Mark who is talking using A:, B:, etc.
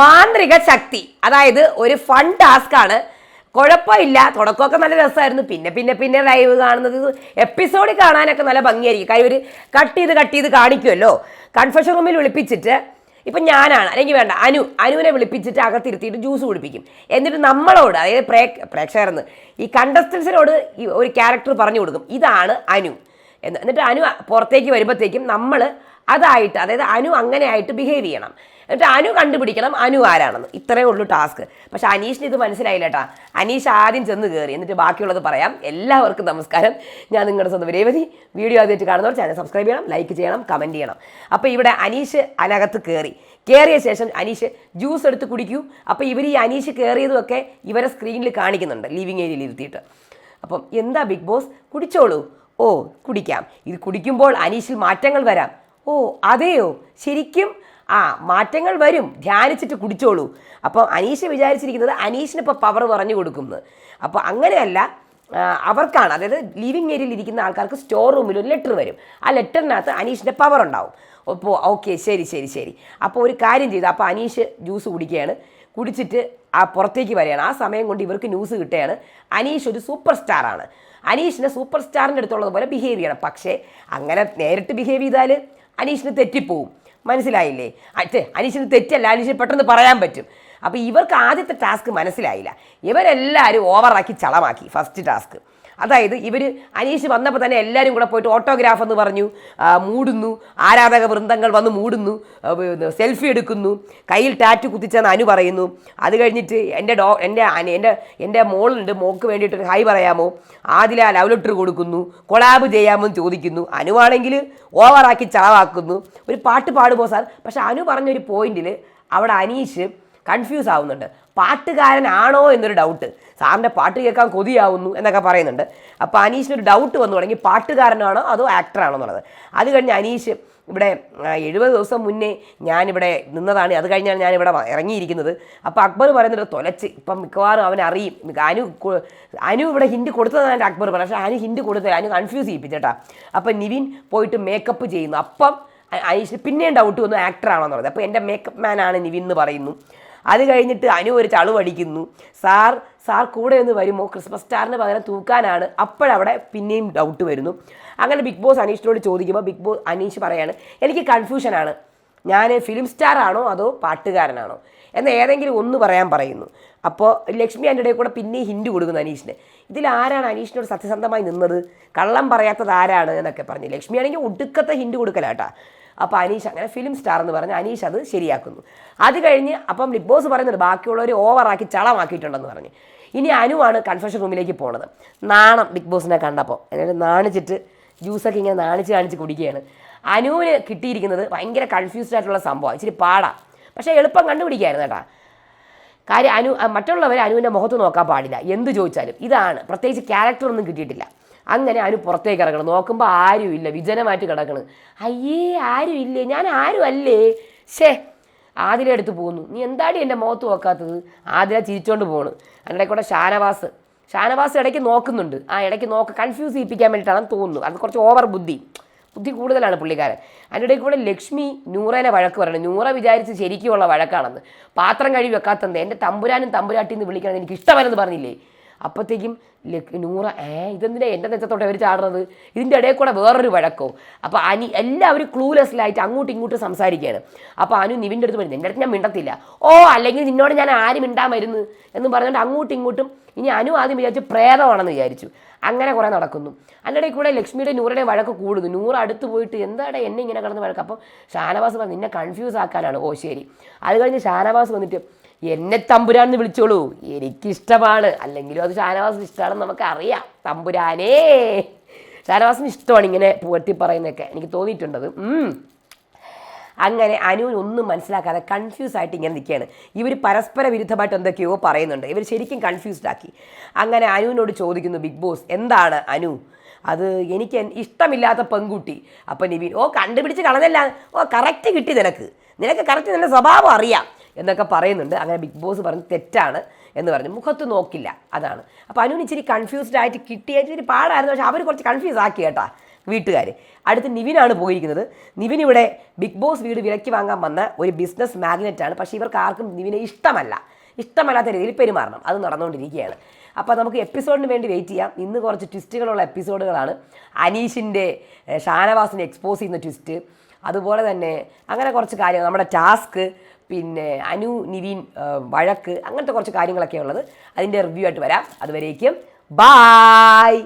A: മാന്ത്രിക ശക്തി. അതായത് ഒരു ഫൺ ടാസ്ക് ആണ്. കുഴപ്പമില്ല. തുടക്കമൊക്കെ നല്ല രസമായിരുന്നു. പിന്നെ പിന്നെ പിന്നെ ലൈവ് കാണുന്നത് എപ്പിസോഡ് കാണാനൊക്കെ നല്ല ഭംഗിയായിരിക്കും. കാര്യം ഒരു കട്ട് ചെയ്ത് കട്ട് ചെയ്ത് കാണിക്കുമല്ലോ കൺഫെഷൻ റൂമിൽ വിളിപ്പിച്ചിട്ട് ഇപ്പം ഞാനാണ്. അല്ലെങ്കിൽ വേണ്ട അനു അനുവിനെ വിളിപ്പിച്ചിട്ട് അകത്തിരുത്തിയിട്ട് ജ്യൂസ് കുടിപ്പിക്കും. എന്നിട്ട് നമ്മളോട് അതായത് പ്രേ പ്രേക്ഷകർന്ന് ഈ കണ്ടസ്റ്റൻസിനോട് ഒരു ക്യാരക്ടർ പറഞ്ഞു കൊടുക്കും. ഇതാണ് അനു. എന്ന് എന്നിട്ട് അനു പുറത്തേക്ക് വരുമ്പോഴത്തേക്കും നമ്മൾ അതായിട്ട് അതായത് അനു അങ്ങനെ ആയിട്ട് ബിഹേവ് ചെയ്യണം. എന്നിട്ട് അനു കണ്ടുപിടിക്കണം. അനു ആരാണെന്ന്. ഇത്രയേ ഉള്ളൂ ടാസ്ക്. പക്ഷെ അനീഷിന് ഇത് മനസ്സിലായില്ല കേട്ടാ അനീഷ് ആദ്യം ചെന്ന് കയറി എന്നിട്ട് ബാക്കിയുള്ളത് പറയാം. എല്ലാവർക്കും നമസ്കാരം. ഞാൻ നിങ്ങളുടെ സ്വന്തം രേവതി. വീഡിയോ ആദ്യമായിട്ട് കാണുന്നവർ ചാനൽ സബ്സ്ക്രൈബ് ചെയ്യണം ലൈക്ക് ചെയ്യണം കമന്റ് ചെയ്യണം. അപ്പോൾ ഇവിടെ അനീഷ് അതിനകത്ത് കയറി കയറിയ ശേഷം അനീഷ് ജ്യൂസ് എടുത്ത് കുടിക്കൂ. അപ്പോൾ ഇവർ ഈ അനീഷ് കയറിയതുമൊക്കെ ഇവരെ സ്ക്രീനിൽ കാണിക്കുന്നുണ്ട്. ലിവിങ് ഏരിയയിൽ ഇരുത്തിയിട്ട്. അപ്പം എന്താ ബിഗ് ബോസ് കുടിച്ചോളൂ. ഓ കുടിക്കാം. ഇത് കുടിക്കുമ്പോൾ അനീഷിൽ മാറ്റങ്ങൾ വരാം. ഓ അതെയോ? ശരിക്കും ആ മാറ്റങ്ങൾ വരും. ധ്യാനിച്ചിട്ട് കുടിച്ചോളൂ. അപ്പോൾ അനീഷ് വിചാരിച്ചിരിക്കുന്നത് അനീഷിന് ഇപ്പോൾ പവർ പറഞ്ഞു കൊടുക്കുന്നത് അപ്പോൾ അങ്ങനെയല്ല അവർക്കാണ് അതായത് ലിവിങ് ഏരിയയിൽ ഇരിക്കുന്ന ആൾക്കാർക്ക് സ്റ്റോർ റൂമിൽ ഒരു ലെറ്റർ വരും. ആ ലെറ്ററിനകത്ത് അനീഷിന്റെ പവർ ഉണ്ടാവും. അപ്പോൾ ഓക്കെ ശരി ശരി ശരി. അപ്പോൾ ഒരു കാര്യം ചെയ്തു. അപ്പോൾ അനീഷ് ജ്യൂസ് കുടിക്കുകയാണ്. കുടിച്ചിട്ട് ആ പുറത്തേക്ക് വരികയാണ്. ആ സമയം കൊണ്ട് ഇവർക്ക് ന്യൂസ് കിട്ടുകയാണ്. അനീഷ് ഒരു സൂപ്പർ സ്റ്റാറാണ് അനീഷിനെ സൂപ്പർ സ്റ്റാറിന്റെ അടുത്തുള്ളതുപോലെ ബിഹേവ് ചെയ്യണം പക്ഷേ അങ്ങനെ നേരിട്ട് ബിഹേവ് ചെയ്താൽ അനീഷിന് തെറ്റിപ്പോവും. മനസ്സിലായില്ലേ? അനീഷിന് തെറ്റല്ല അനീഷിന് പെട്ടെന്ന് പറയാൻ പറ്റും. അപ്പോൾ ഇവർക്ക് ആദ്യത്തെ ടാസ്ക് മനസ്സിലായില്ല. ഇവരെല്ലാവരും ഓവറാക്കി ചളമാക്കി ഫസ്റ്റ് ടാസ്ക് അതായത് ഇവർ അനീഷ് വന്നപ്പോൾ തന്നെ എല്ലാവരും കൂടെ പോയിട്ട് ഓട്ടോഗ്രാഫ് എന്ന് പറഞ്ഞു. മൂടുന്നു. ആരാധക വൃന്ദങ്ങൾ വന്ന് മൂടുന്നു. സെൽഫി എടുക്കുന്നു. കയ്യിൽ ടാറ്റു കുത്തിച്ചെന്ന് അനു പറയുന്നു. അത് കഴിഞ്ഞിട്ട് എന്റെ ഡോ എന്റെ എന്റെ എന്റെ മോളുണ്ട്. മോക്ക് വേണ്ടിയിട്ട് ഒരു ഹൈ പറയാമോ? ആദില ലവ് ലെറ്റർ കൊടുക്കുന്നു. കൊളാബ് ചെയ്യാമോ എന്ന് ചോദിക്കുന്നു. അനുവാണെങ്കിൽ ഓവറാക്കി ചളവാക്കുന്നു. ഒരു പാട്ട് പാടുമോ സാർ? പക്ഷെ അനു പറഞ്ഞൊരു പോയിന്റിൽ അവിടെ അനീഷ് കൺഫ്യൂസ് ആവുന്നുണ്ട്. പാട്ടുകാരനാണോ എന്നൊരു ഡൗട്ട് സാറിന്റെ പാട്ട് കേൾക്കാൻ കൊതിയാവുന്നു എന്നൊക്കെ പറയുന്നുണ്ട്. അപ്പോൾ അനീഷിന് ഒരു ഡൗട്ട് വന്നു തുടങ്ങി പാട്ടുകാരനാണോ അതോ ആക്ടറാണോ എന്നുള്ളത്. അത് കഴിഞ്ഞ് അനീഷ് ഇവിടെ എഴുപത് ദിവസം മുന്നേ ഞാനിവിടെ നിന്നതാണ്. അത് കഴിഞ്ഞാണ് ഞാനിവിടെ ഇറങ്ങിയിരിക്കുന്നത്. അപ്പോൾ അക്ബർ പറയുന്നത് തൊലച്ച്. ഇപ്പം മിക്കവാറും അവൻ അറിയും. അനു അനു ഇവിടെ ഹിൻഡ് കൊടുത്തതാണ് അക്ബർ പറയുന്നത് പക്ഷേ അനു ഹിൻഡ് കൊടുത്തില്ല. അനു കൺഫ്യൂസ് ചെയ്യിപ്പിച്ചേട്ടാ. അപ്പം നിവിൻ പോയിട്ട് മേക്കപ്പ് ചെയ്യുന്നു. അപ്പം അനീഷിന് അനീഷ് പിന്നെയും ഡൗട്ട് വന്നു ആക്ടറാണോ എന്നുള്ളത്. അപ്പോൾ എന്റെ മേക്കപ്പ് മാനാണ് നിവിൻ എന്ന് പറയുന്നു. അത് കഴിഞ്ഞിട്ട് അനു ഒരു ചളുവടിക്കുന്നു. സാർ സാർ കൂടെ ഒന്ന് വരുമോ? ക്രിസ്മസ് സ്റ്റാറിന് പകരം തൂക്കാനാണ്. അപ്പോഴവിടെ പിന്നെയും ഡൗട്ട് വരുന്നു. അങ്ങനെ ബിഗ് ബോസ് അനീഷിനോട് ചോദിക്കുമ്പോൾ ബിഗ് ബോസ് അനീഷ് പറയാണ് എനിക്ക് കൺഫ്യൂഷനാണ് ഞാൻ ഫിലിം സ്റ്റാറാണോ അതോ പാട്ടുകാരനാണോ? എന്ന് ഏതെങ്കിലും ഒന്ന് പറയാൻ പറയുന്നു. അപ്പോൾ ലക്ഷ്മി എന്റെ കൂടെ പിന്നെ ഹിൻഡ് കൊടുക്കുന്നു അനീഷിന്. ഇതിൽ ആരാണ് അനീഷിനോട് സത്യസന്ധമായി നിന്നത്? കള്ളം പറയാത്തത് ആരാണ് എന്നൊക്കെ പറഞ്ഞു. ലക്ഷ്മി ആണെങ്കിൽ ഒടുക്കത്തെ ഹിൻഡ് കൊടുക്കലാട്ടാ അപ്പോൾ അനീഷ് അങ്ങനെ ഫിലിം സ്റ്റാർ എന്ന് പറഞ്ഞ് അനീഷ് അത് ശരിയാക്കുന്നു. അത് കഴിഞ്ഞ് അപ്പം ബിഗ് ബോസ് പറയുന്നുണ്ട് ബാക്കിയുള്ളവർ ഓവറാക്കി ചളമാക്കിയിട്ടുണ്ടെന്ന് പറഞ്ഞ്. ഇനി അനുവാണ് കൺഫെഷൻ റൂമിലേക്ക് പോണത്. നാണം ബിഗ് ബോസിനെ കണ്ടപ്പോൾ എന്നിട്ട് നാണിച്ചിട്ട് ജ്യൂസൊക്കെ ഇങ്ങനെ നാണിച്ച് കാണിച്ച് കുടിക്കുകയാണ്. അനുവിന് കിട്ടിയിരിക്കുന്നത് ഭയങ്കര കൺഫ്യൂസ്ഡ് ആയിട്ടുള്ള സംഭവം ഇച്ചിരി പാടാ. പക്ഷേ എളുപ്പം കണ്ടുപിടിക്കായിരുന്നു കേട്ടാ. കാര്യം അനു മറ്റുള്ളവർ അനുവിന്റെ മുഖത്ത് നോക്കാൻ പാടില്ല. എന്ത് ചോദിച്ചാലും. ഇതാണ്. പ്രത്യേകിച്ച് ക്യാരക്ടർ ഒന്നും കിട്ടിയിട്ടില്ല. അങ്ങനെ അനു പുറത്തേക്ക് ഇറങ്ങണം. നോക്കുമ്പോൾ ആരുമില്ല. വിജനമായിട്ട് കിടക്കണ്. അയ്യേ ആരും ഇല്ലേ ഞാൻ ആരും അല്ലേ ഷേ ആതിര എടുത്ത് പോകുന്നു. നീ എന്താടി എന്റെ മുഖത്ത് നോക്കാത്തത്? ആതിര ചിരിച്ചോണ്ട് പോണ്. അതിന്റെ കൂടെ ഷാനവാസ്. ഷാനവാസ് ഇടയ്ക്ക് നോക്കുന്നുണ്ട്. ആ ഇടയ്ക്ക് നോക്ക് കൺഫ്യൂസ് ചെയ്യിപ്പിക്കാൻ വേണ്ടിയിട്ടാണെന്ന് തോന്നുന്നു. അത് കുറച്ച് ഓവർ ബുദ്ധി. ബുദ്ധി കൂടുതലാണ് പുള്ളിക്കാരൻ. അതിന്റെ ഇടയിൽ കൂടെ ലക്ഷ്മി നൂറേനെ വഴക്ക് പറയണം നൂറ വിചാരിച്ച് ശരിക്കുമുള്ള വഴക്കാണെന്ന്. പാത്രം കഴുകി വെക്കാത്തത് എന്റെ തമ്പുരാനും തമ്പുരാട്ടിന്ന് വിളിക്കണമെന്ന് വിളിക്കണം എനിക്ക് ഇഷ്ടമല്ലെന്ന് പറഞ്ഞില്ലേ? അപ്പോഴത്തേക്കും നൂറ ഏ ഇതെന്തിനാ എന്റെ നെച്ചത്തോട്ട് അവർ ചാടുന്നത്? ഇതിന്റെ ഇടയിൽ കൂടെ വേറൊരു വഴക്കോ? അപ്പോൾ അനി എല്ലാവരും ക്ലൂലെസ്സിലായിട്ട് അങ്ങോട്ടും ഇങ്ങോട്ടും സംസാരിക്കുകയാണ്. അപ്പോൾ അനു നിവിന്റെ അടുത്ത് പറഞ്ഞു എന്റെ അടുത്ത് ഞാൻ മിണ്ടത്തില്ല. ഓ അല്ലെങ്കിൽ നിന്നോട് ഞാൻ ആരും മിണ്ടാൻ വരുന്നു? എന്ന് പറഞ്ഞുകൊണ്ട് അങ്ങോട്ടും ഇങ്ങോട്ടും ഇനി അനു ആദ്യം വിചാരിച്ച് പ്രേതമാണെന്ന് വിചാരിച്ചു. അങ്ങനെ കുറേ നടക്കുന്നു. അതിന്റെ കൂടെ ലക്ഷ്മിയുടെ നൂറുടെ വഴക്ക് കൂടുന്നു. നൂറ് അടുത്ത് പോയിട്ട് എന്താണ് എന്നെ ഇങ്ങനെ കിടന്ന് വഴക്ക്? അപ്പം ഷാനവാസ് പറഞ്ഞു നിന്നെ കൺഫ്യൂസ് ആക്കാനാണ്. ഓ ശരി. അത് കഴിഞ്ഞ് ഷാനവാസ് വന്നിട്ട് എന്നെ തമ്പുരാൻ എന്ന് വിളിച്ചോളൂ. എനിക്കിഷ്ടമാണ്. അല്ലെങ്കിലും അത് ഷാനവാസിന് ഇഷ്ടമാണെന്ന് നമുക്കറിയാം. തമ്പുരാനേ. ഷാനവാസിന് ഇഷ്ടമാണ് ഇങ്ങനെ പുകട്ടി പറയുന്നതൊക്കെ. എനിക്ക് തോന്നിയിട്ടുണ്ടത്. അങ്ങനെ അനുവിന് ഒന്നും മനസ്സിലാക്കാതെ കൺഫ്യൂസ് ആയിട്ട് ഇങ്ങനെ നിൽക്കുകയാണ്. ഇവർ പരസ്പര വിരുദ്ധമായിട്ട് എന്തൊക്കെയോ പറയുന്നുണ്ട്. ഇവർ ശരിക്കും കൺഫ്യൂസ്ഡ് ആക്കി. അങ്ങനെ അനുവിനോട് ചോദിക്കുന്നു ബിഗ് ബോസ് എന്താണ് അനു? അത് എനിക്ക് ഇഷ്ടമില്ലാത്ത പെൺകുട്ടി. അപ്പം നിവിൻ ഓ കണ്ടുപിടിച്ച് കളഞ്ഞല്ല. ഓ കറക്റ്റ് കിട്ടി നിനക്ക്. നിനക്ക് കറക്റ്റ് നിന്റെ സ്വഭാവം അറിയാം. എന്നൊക്കെ പറയുന്നുണ്ട്. അങ്ങനെ ബിഗ് ബോസ് പറഞ്ഞ് തെറ്റാണ് എന്ന് പറഞ്ഞു. മുഖത്ത് നോക്കില്ല. അതാണ്. അപ്പോൾ അനുവിന് ഇച്ചിരി കൺഫ്യൂസ്ഡ് ആയിട്ട് കിട്ടിയ ഇച്ചിരി പാടായിരുന്നു. പക്ഷേ അവർ കുറച്ച് കൺഫ്യൂസ് ആക്കി കേട്ടാ വീട്ടുകാർ അടുത്ത് നിവിനാണ് പോയിരിക്കുന്നത്. നിവിൻ ഇവിടെ ബിഗ് ബോസ് വീട് വിലയ്ക്ക് വാങ്ങാൻ വന്ന ഒരു ബിസിനസ് മാഗ്നറ്റാണ് പക്ഷേ ഇവർക്ക് ആർക്കും നിവിനെ ഇഷ്ടമല്ല. ഇഷ്ടമല്ലാത്ത രീതിയിൽ പെരുമാറണം. അത് നടന്നുകൊണ്ടിരിക്കുകയാണ്. അപ്പോൾ നമുക്ക് എപ്പിസോഡിന് വേണ്ടി വെയിറ്റ് ചെയ്യാം. ഇന്ന് കുറച്ച് ട്വിസ്റ്റുകളുള്ള എപ്പിസോഡുകളാണ് അനീഷിന്റെ ഷാനവാസിനെ എക്സ്പോസ് ചെയ്യുന്ന ട്വിസ്റ്റ് അതുപോലെ തന്നെ അങ്ങനെ കുറച്ച് കാര്യങ്ങൾ നമ്മുടെ ടാസ്ക് പിന്നെ അനു നിവിൻ വഴക്ക് അങ്ങനത്തെ കുറച്ച് കാര്യങ്ങളൊക്കെ ഉള്ളത്. അതിന്റെ റിവ്യൂ ആയിട്ട് വരാം. അതുവരേക്കും ബായ്!